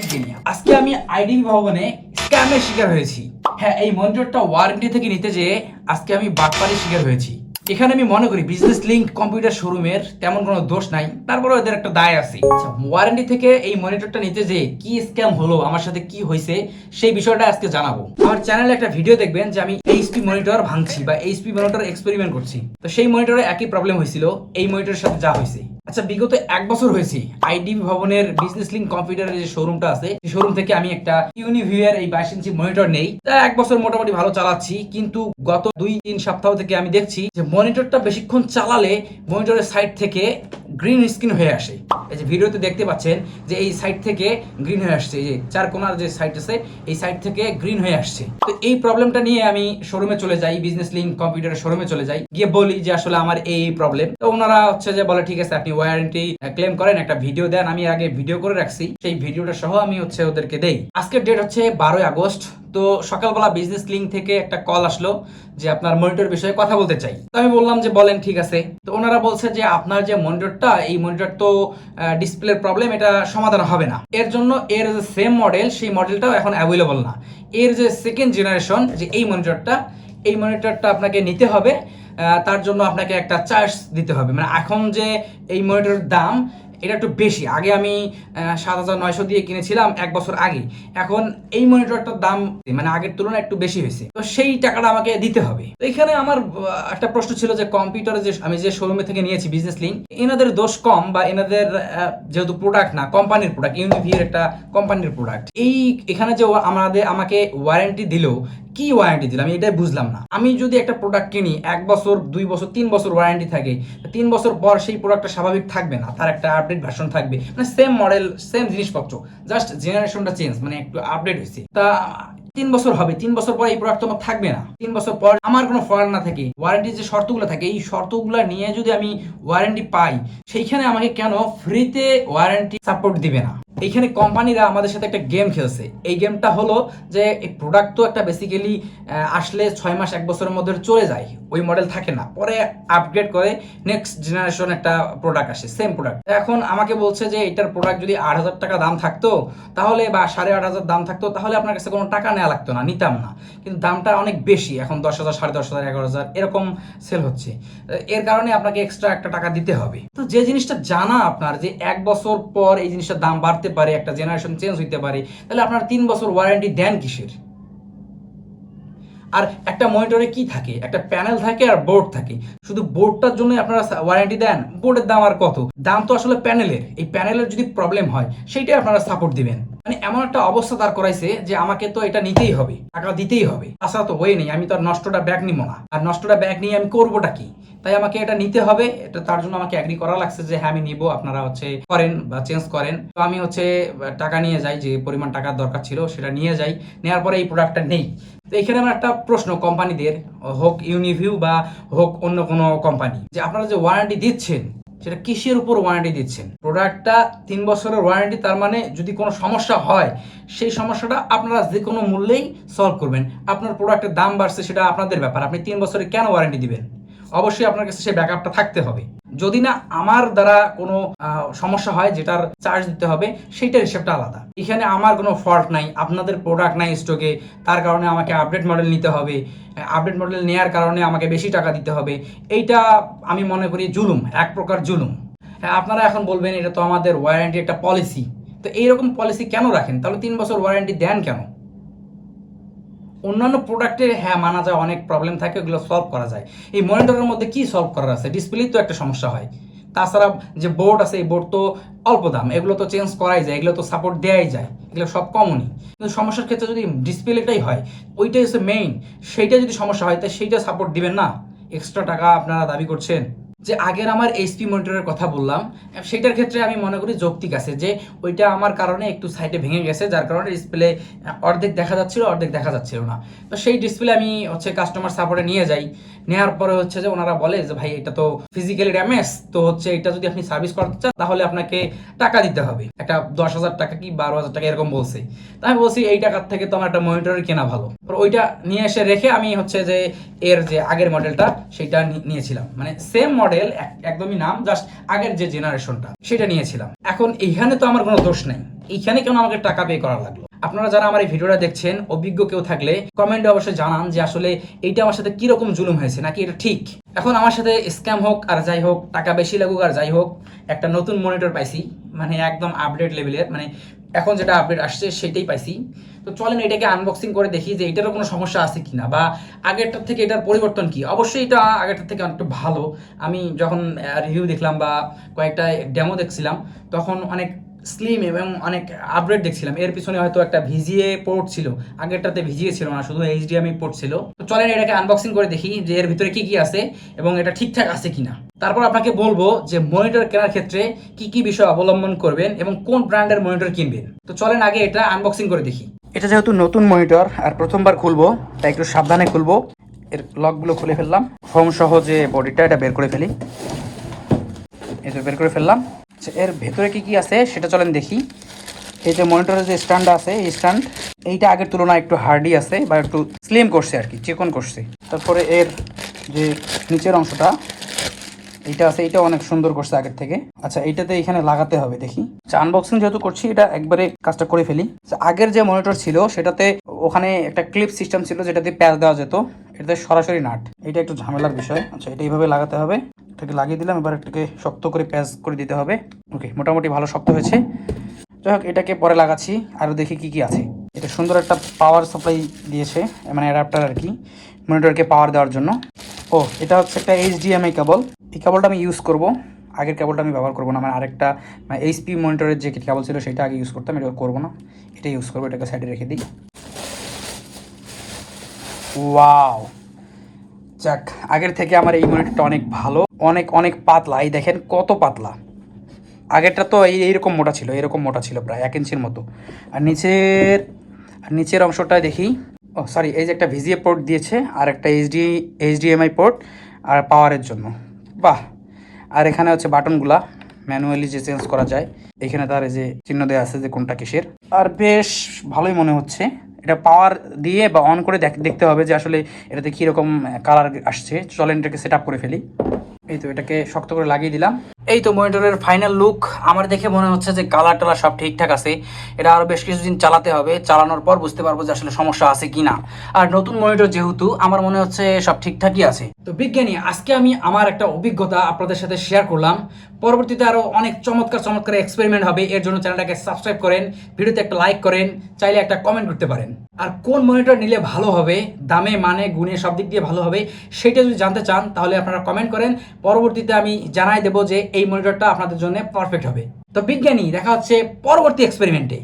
Topic নিয়ে আজকে আমি আইডিবি ভবনে স্ক্যামের শিকার হয়েছি। হ্যাঁ এই মনিটরটা ওয়ারেন্টি থেকে নিতে যেয়ে আজকে আমি বাটপাড়ির শিকার হয়েছি। এখানে আমি মনে করি বিজনেস লিঙ্ক কম্পিউটার শোরুমের তেমন কোনো দোষ নাই। তারপরে ওদের একটা দায় আছে। ওয়ারেন্টি থেকে এই মনিটরটা নিতে যে কি স্ক্যাম হলো, আমার সাথে কি হয়েছে, সেই বিষয়টা আজকে জানাব। আমার চ্যানেলে একটা ভিডিও দেখবেন যে আমি এইচপি মনিটর ভাঙছি বা এইচপি মনিটর এক্সপেরিমেন্ট করছি। তো সেই মনিটরে একই প্রবলেম হয়েছিল, এই মনিটরের সাথে যা হয়েছে। আচ্ছা বিগত এক বছর হয়েছে আইডিবি ভবনের বিজনেস লিঙ্ক কম্পিউটারের যে শোরুমটা আছে, সেই শোরুম থেকে আমি একটা ইউনিভিউয়ের এই বাইশ ইঞ্চি মনিটর নেই। তা এক বছর মোটামুটি ভালো চালাচ্ছি, কিন্তু গত দুই, তিন সপ্তাহ থেকে আমি দেখছি যে মনিটরটা বেশিক্ষণ চালালে মনিটরের সাইড থেকে গ্রিন স্ক্রিন হয়ে আসে। এই যে ভিডিওতে দেখতে পাচ্ছেন যে এই সাইড থেকে গ্রিন হয়ে আসছে যে চার কোনার যে সাইড আছে, এই সাইড থেকে গ্রিন হয়ে আসছে। তো এই প্রবলেমটা নিয়ে আমি শোরুমে চলে যাই বিজনেস লিঙ্ক কম্পিউটারের শোরুমে চলে যাই, গিয়ে বলি যে আসলে আমার এই প্রবলেম তো ওনারা হচ্ছে যে বলে, ঠিক আছে, আপনি ওয়ারেন্টি ক্লেম করেন, একটা ভিডিও দেন, আমি আগে ভিডিও করে রাখছি। সেই ভিডিওটা সহ আমি হচ্ছে ওদেরকে দেই। আজকের ডেট হচ্ছে বারোই আগস্ট, তো সকালবেলা বিজনেস লিঙ্ক থেকে একটা কল আসলো যে আপনার মনিটর বিষয়ে কথা বলতে চাই। তো আমি বললাম যে, বলেন, ঠিক আছে। তো ওনারা বলছে যে, আপনার যে মনিটরটা এই মনিটর তো ডিসপ্লের প্রবলেম এটা সমাধান হবে না। এর জন্য এর যে সেম মডেল সেই মডেলটাও এখন অ্যাভেলেবল না। এর যে সেকেন্ড জেনারেশন যে এই মনিটরটা এই মনিটরটা আপনাকে নিতে হবে। তার জন্য আপনাকে একটা চার্জ দিতে হবে। মানে এখন যে এই মনিটরের দাম এটা একটু বেশি। আগে আমি সাত হাজার নয়শো দিয়ে কিনেছিলাম এক বছর আগে। এখন এই মনিটরটার দাম মানে আগের তুলনায় একটু বেশি হয়েছে। তো সেই টাকাটা আমাকে দিতে হবে। তো এখানে আমার একটা প্রশ্ন ছিল যে কম্পিউটারে যে, আমি যে শোরুমে থেকে নিয়েছি বিজনেস লিঙ্ক এনাদের দোষ কম বা এনাদের যেহেতু প্রোডাক্ট না কোম্পানির প্রোডাক্ট ইউনিভির একটা কোম্পানির প্রোডাক্ট এই, এখানে যে আমাদের, আমাকে ওয়ারেন্টি দিল, কি ওয়ারেন্টি দিল? আমি এটাই বুঝলাম না। আমি যদি একটা প্রোডাক্ট কিনি, এক বছর, দুই বছর, তিন বছর ওয়ারেন্টি থাকে, তিন বছর পর সেই প্রোডাক্টটা স্বাভাবিক থাকবে না। তার একটা আপডেট ভার্সন থাকবে। মানে সেম মডেল সেম জিনিসপত্র জাস্ট জেনারেশনটা চেঞ্জ মানে একটু আপডেট হয়েছে। তা তিন বছর হবে, তিন বছর পর এই প্রোডাক্ট তোমার থাকবে না। তিন বছর পর আমার কোনো ফল্ট না থাকে। ওয়ারেন্টির যে শর্তগুলো থাকে, এই শর্তগুলো নিয়ে যদি আমি ওয়ারেন্টি পাই, সেইখানে আমাকে কেন ফ্রিতে ওয়ারেন্টি সাপোর্ট দিবে না? এইখানে কোম্পানিরা আমাদের সাথে একটা গেম খেলছে। এই গেমটা হলো যে, এই প্রোডাক্ট তো একটা বেসিক্যালি আসলে ছয় মাস, এক বছরের মধ্যে চলে যায়। ওই মডেল থাকে না। পরে আপগ্রেড করে নেক্সট জেনারেশন একটা প্রোডাক্ট আসে সেম প্রোডাক্ট এখন আমাকে বলছে যে, এটার প্রোডাক্ট যদি আট হাজার টাকা দাম থাকতো, তাহলে বা সাড়ে আট হাজার দাম থাকতো, তাহলে আপনার কাছে কোনো টাকা নেওয়া লাগতো না, নিতাম না। কিন্তু দামটা অনেক বেশি, এখন দশ হাজার, সাড়ে দশ হাজার, এগারো হাজার, এরকম সেল হচ্ছে। এর কারণে আপনাকে এক্সট্রা একটা টাকা দিতে হবে। তো যে জিনিসটা জানা আপনার, যে এক বছর পর এই জিনিসটার দাম বাড়তে পারে, একটা জেনারেশন চেঞ্জ হইতে পারে, তাহলে আপনার তিন বছর ওয়ারেন্টি দেন কিসের? আর একটা মনিটরে কি থাকে? একটা প্যানেল থাকে আর বোর্ড থাকে। শুধু বোর্ডটার জন্য আপনারা ওয়ারেন্টি দেন? বোর্ডের দাম আর কত? দাম তো আসলে প্যানেলের এই প্যানেলের যদি প্রবলেম হয়, সেইটাই আপনারা সাপোর্ট দিবেন। মানে এমন একটা অবস্থা দাঁড় করাইছে যে আমাকে তো এটা নিতেই হবে, টাকা দিতেই হবে। তাছাড়া তো ওয়ে নেই, আমি তো আর নষ্টটা ব্যাগ নিব না। আর নষ্টটা ব্যাগ নিয়ে আমি করবোটা কি? তাই আমাকে এটা নিতে হবে, এটা তার জন্য আমাকে অ্যাগ্রি করা লাগছে যে হ্যাঁ আমি নিব, আপনারা হচ্ছে করেন বা চেঞ্জ করেন। তো আমি হচ্ছে টাকা নিয়ে যাই, যে পরিমাণ টাকার দরকার ছিল সেটা নিয়ে যাই, নেওয়ার পরে এই প্রোডাক্টটা নেই। তো এখানে আমার একটা প্রশ্ন কোম্পানিদের হোক ইউনিভিউ বা হোক অন্য কোনো কোম্পানি যে আপনারা যে ওয়ারেন্টি দিচ্ছেন সেটা কিসের উপর ওয়ারেন্টি দিচ্ছেন? প্রোডাক্টটা তিন বছরের ওয়ারেন্টি তার মানে যদি কোনো সমস্যা হয়, সেই সমস্যাটা আপনারা যে কোনো মূল্যেই সলভ করবেন। আপনার প্রোডাক্টের দাম বাড়ছে, সেটা আপনাদের ব্যাপার। আপনি তিন বছরে কেন ওয়ারেন্টি দিবেন? অবশ্যই আপনার কাছে সেই ব্যাকআপটা থাকতে হবে। যদি না আমার দ্বারা কোনো সমস্যা হয় যেটার চার্জ দিতে হবে, সেইটার হিসেবটা আলাদা। এখানে আমার কোনো ফল্ট নাই, আপনাদের প্রোডাক্ট নাই স্টকে তার কারণে আমাকে আপডেট মডেল নিতে হবে আপডেট মডেল নেওয়ার কারণে আমাকে বেশি টাকা দিতে হবে, এইটা আমি মনে করি জুলুম, এক প্রকার জুলুম। আপনারা এখন বলবেন এটা তো আমাদের ওয়ারেন্টি একটা পলিসি তো এইরকম পলিসি কেন রাখেন? তাহলে তিন বছর ওয়ারেন্টি দেন কেন? অন্যান্য প্রোডাক্টে হ্যাঁ মানা যায়, অনেক প্রবলেম থাকে, ওগুলো সলভ করা যায়। এই মনিটরের মধ্যে কি সলভ করার আছে? ডিসপ্লেই তো একটা সমস্যা হয়। তাছাড়া যে বোর্ড আছে, এই বোর্ড তো অল্প দাম, এগুলো তো চেঞ্জ করাই যায়, এগুলো তো সাপোর্ট দেওয়াই যায়, এগুলো সব কমনই কিন্তু সমস্যার ক্ষেত্রে যদি ডিসপ্লেটাই হয়, ওইটাই হচ্ছে মেইন সেইটা যদি সমস্যা হয় তাই সেইটা সাপোর্ট দিবেন না। এক্সট্রা টাকা আপনারা দাবি করছেন। যে আগের আমার এইচপি মনিটরের কথা বললাম, সেটার ক্ষেত্রে আমি মনে করি যৌক্তিক আছে যে ওইটা আমার কারণে একটু সাইডে ভেঙে গেছে, যার কারণে ডিসপ্লে অর্ধেক দেখা যাচ্ছিল, অর্ধেক দেখা যাচ্ছিল না। তো সেই ডিসপ্লে আমি হচ্ছে কাস্টমার সাপোর্টে নিয়ে যাই। নেওয়ার পরে হচ্ছে যে ওনারা বলে যে, ভাই, এটা তো ফিজিক্যালি ড্যামেজ তো হচ্ছে এটা যদি আপনি সার্ভিস করতে চান, তাহলে আপনাকে টাকা দিতে হবে। একটা দশ হাজার টাকা কি বারো হাজার টাকা এরকম বলছে। তাই আমি বলছি, এই টাকার থেকে তো আমার একটা মনিটর কেনা ভালো। তো ওইটা নিয়ে এসে রেখে আমি হচ্ছে যে এর যে আগের মডেলটা সেটা নিয়েছিলাম। মানে সেম মডেল একদমই নাম, জাস্ট আগের যে জেনারেশনটা সেটা নিয়েছিলাম। এখন এইখানে তো আমার কোনো দোষ নাই। এইখানে কেন আমাকে টাকা পে করা লাগল? আপনারা যারা আমার এই ভিডিওটা দেখছেন, অভিজ্ঞ কেউ থাকলে কমেন্টে অবশ্যই জানান যে আসলে এইটা আমার সাথে কীরকম জুলুম হয়েছে, নাকি এটা ঠিক? এখন আমার সাথে স্ক্যাম হোক আর যাই হোক, টাকা বেশি লাগুক আর যাই হোক, একটা নতুন মনিটর পাইছি মানে একদম আপডেট লেভেলের মানে এখন যেটা আপডেট আসছে সেটাই পাইছি। তো চলেন এটাকে আনবক্সিং করে দেখি যে এটারও কোনো সমস্যা আছে কিনা, বা আগেরটার থেকে এটার পরিবর্তন কি? অবশ্যই এটা আগেরটার থেকে অনেকটা ভালো। আমি যখন রিভিউ দেখলাম বা কয়েকটা ডেমো দেখছিলাম, তখন অনেক স্লিম এবং অনেক আপডেট দেখছিলাম। এর পিছনে হয়তো একটা ভিজিএ পোর্ট ছিল। আগেরটাতে ভিজিএ ছিল না, শুধু এইচডিএমআই পোর্ট ছিল। তো চলেন এটাকে আনবক্সিং করে দেখি যে এর ভিতরে কি কি আছে এবং এটা ঠিকঠাক আছে কিনা। তারপর আপনাকে বলব যে মনিটর কেনার ক্ষেত্রে কি কি বিষয় অবলম্বন করবেন এবং কোন ব্র্যান্ডের মনিটর কিনবেন। তো চলেন আগে এটা আনবক্সিং করে দেখি। এটা যেহেতু নতুন মনিটর আর প্রথমবার খুলবো, তাই একটু সাবধানে খুলবো। এর লকগুলো খুলে ফেললাম। ফোম সহ যে বডিটা এটা বের করে ফেলি। এটা বের করে ফেললাম। আচ্ছা, এর ভেতরে কি কি আছে সেটা চলেন দেখি। এই যে মনিটরের যে স্ট্যান্ড আছে এই স্ট্যান্ড এইটা আগের তুলনায় একটু হার্ডি আছে বা একটু স্লিম করছে আর কি চিকন করছে। তারপরে এর যে নিচের অংশটা এইটা আছে এইটা অনেক সুন্দর করছে আগের থেকে। আচ্ছা এইটাতে এখানে লাগাতে হবে দেখি। আচ্ছা আনবক্সিং যেহেতু করছি এটা একবারে কাজটা করে ফেলি। আচ্ছা, আগের যে মনিটর ছিল সেটাতে ওখানে একটা ক্লিপ সিস্টেম ছিল যেটাতে প্যাচ দেওয়া যেত। এটাতে সরাসরি নাট। এটা একটু ঝামেলার বিষয়। আচ্ছা এটা এইভাবে লাগাতে হবে। এটাকে লাগিয়ে দিলাম, এবার এটাকে শক্ত করে প্যাচ করে দিতে হবে। ওকে, মোটামুটি ভালো শক্ত হয়েছে। যাই হোক, এটাকে পরে লাগাচ্ছি আরও দেখি কি কি আছে। এটা সুন্দর একটা পাওয়ার সাপ্লাই দিয়েছে মানে অ্যাডাপ্টার আর কি মনিটরকে পাওয়ার দেওয়ার জন্য। ও, এটা হচ্ছে একটা এইচডিএমআই কেবল এই কেবলটা আমি ইউজ করব। আগের কেবলটা আমি ব্যবহার করব না মানে আরেকটা মানে এইচপি মনিটরের যে কেবল ছিল, সেটা আগে ইউজ করতাম, এটা করব না। এটা ইউজ করব, এটাকে সাইডে রেখে দিই। ওয়াও যাক, আগের থেকে আমার এই মনিটরটা অনেক ভালো। অনেক অনেক পাতলা। এই দেখেন কত পাতলা। আগেরটা তো এই, এইরকম মোটা ছিল, এরকম মোটা ছিল প্রায়, এক ইঞ্চির মতো। আর নিচের আর নিচের অংশটা দেখি। ও সরি এই যে একটা ভিজিএ পোর্ট দিয়েছে, আর একটা এইচডি এইচডিএমআই পোর্ট আর পাওয়ারের জন্য। বাহ! আর এখানে হচ্ছে বাটনগুলা ম্যানুয়ালি যে চেঞ্জ করা যায়, এখানে তার এই যে চিহ্ন দেওয়া আছে যে কোনটা কিসের। আর বেশ ভালোই মনে হচ্ছে। এটা পাওয়ার দিয়ে বা অন করে দেখ- দেখতে হবে যে আসলে এটাতে কীরকম কালার আসছে। চলেন এটাকে সেট করে ফেলি। এই তো এটাকে শক্ত করে লাগিয়ে দিলাম। এই তো মনিটরের ফাইনাল লুক আমার দেখে মনে হচ্ছে যে কালার টালার সব ঠিকঠাক আছে। এটা আরও বেশ কিছুদিন চালাতে হবে। চালানোর পর বুঝতে পারব যে আসলে সমস্যা আছে কিনা। আর নতুন মনিটর যেহেতু, আমার মনে হচ্ছে সব ঠিকঠাকই আছে। তো বিজ্ঞানী, আজকে আমি আমার একটা অভিজ্ঞতা আপনাদের সাথে শেয়ার করলাম। পরবর্তীতে আরও অনেক চমৎকার চমৎকার এক্সপেরিমেন্ট হবে। এর জন্য চ্যানেলটাকে সাবস্ক্রাইব করেন, ভিডিওতে একটা লাইক করেন, চাইলে একটা কমেন্ট করতে পারেন। আর কোন মনিটর নিলে ভালো হবে, দামে মানে গুণে, সব দিক দিয়ে ভালো হবে, সেটা যদি জানতে চান, তাহলে আপনারা কমেন্ট করেন। পরবর্তীতে আমি জানাই দেবো যে এই মনিটরটা আপনাদের জন্য পারফেক্ট হবে। তো বিজ্ঞানী দেখা হচ্ছে পরবর্তী এক্সপেরিমেন্টে